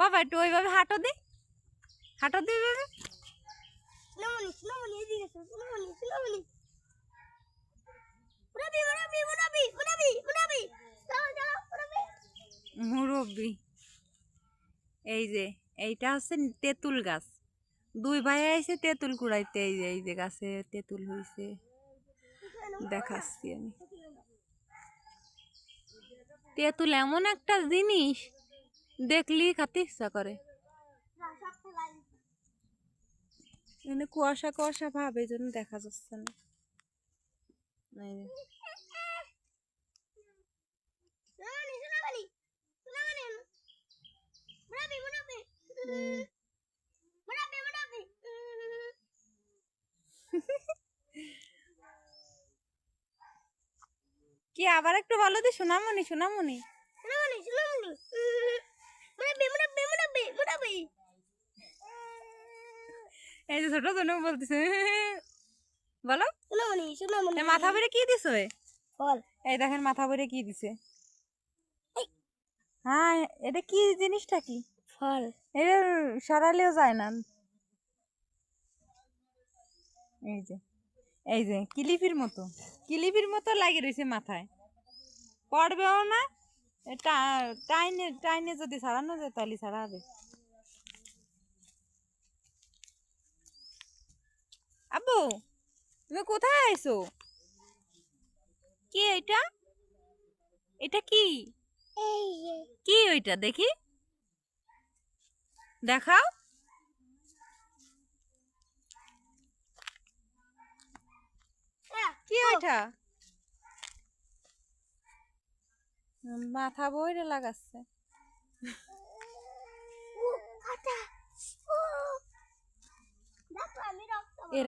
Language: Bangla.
বাবা একটু ওইভাবে হাঁটো দি। হাঁটো দি ওইভাবে। এসো মুরব্বি এই যে এইটা হচ্ছে তেঁতুল গাছ। দুই ভাই আইছে তেঁতুল কুড়াইতে এই যে এই যে গাছে তেঁতুল হয়েছে দেখাচ্ছি আমি। তেঁতুল এমন একটা জিনিস দেখলেই খাতে ইচ্ছা করে। এখানে কুয়াশা কুয়াশা ভাব, এই জন্য দেখা যাচ্ছে না। কি আবার একটু বলো দি, সোনামণি সোনামণি। সোনামণি সোনামণি। এই যে ছোট জন বলতেছে। বলো। মাথা ভরে কি দিছো এই দেখেন মাথা ভরে কি দিছে। হ্যাঁ এটা কি জিনিসটা কি? ফল। এটা সরালেও যায় না। এই যে এই যে কিলিপির মতো। কিলিপির মতো লাগে রয়েছে মাথায়। পড়বেও না। টাইনে টাইনে যদি ছাড়ানো যায় তাহলে ছাড়া হবে। তুমি কোথায় আইছো? কি এটা এটা কি? কি ওইটা দেখি। দেখাও। কি ওইটা? মাথা বইরে লাগাচ্ছে।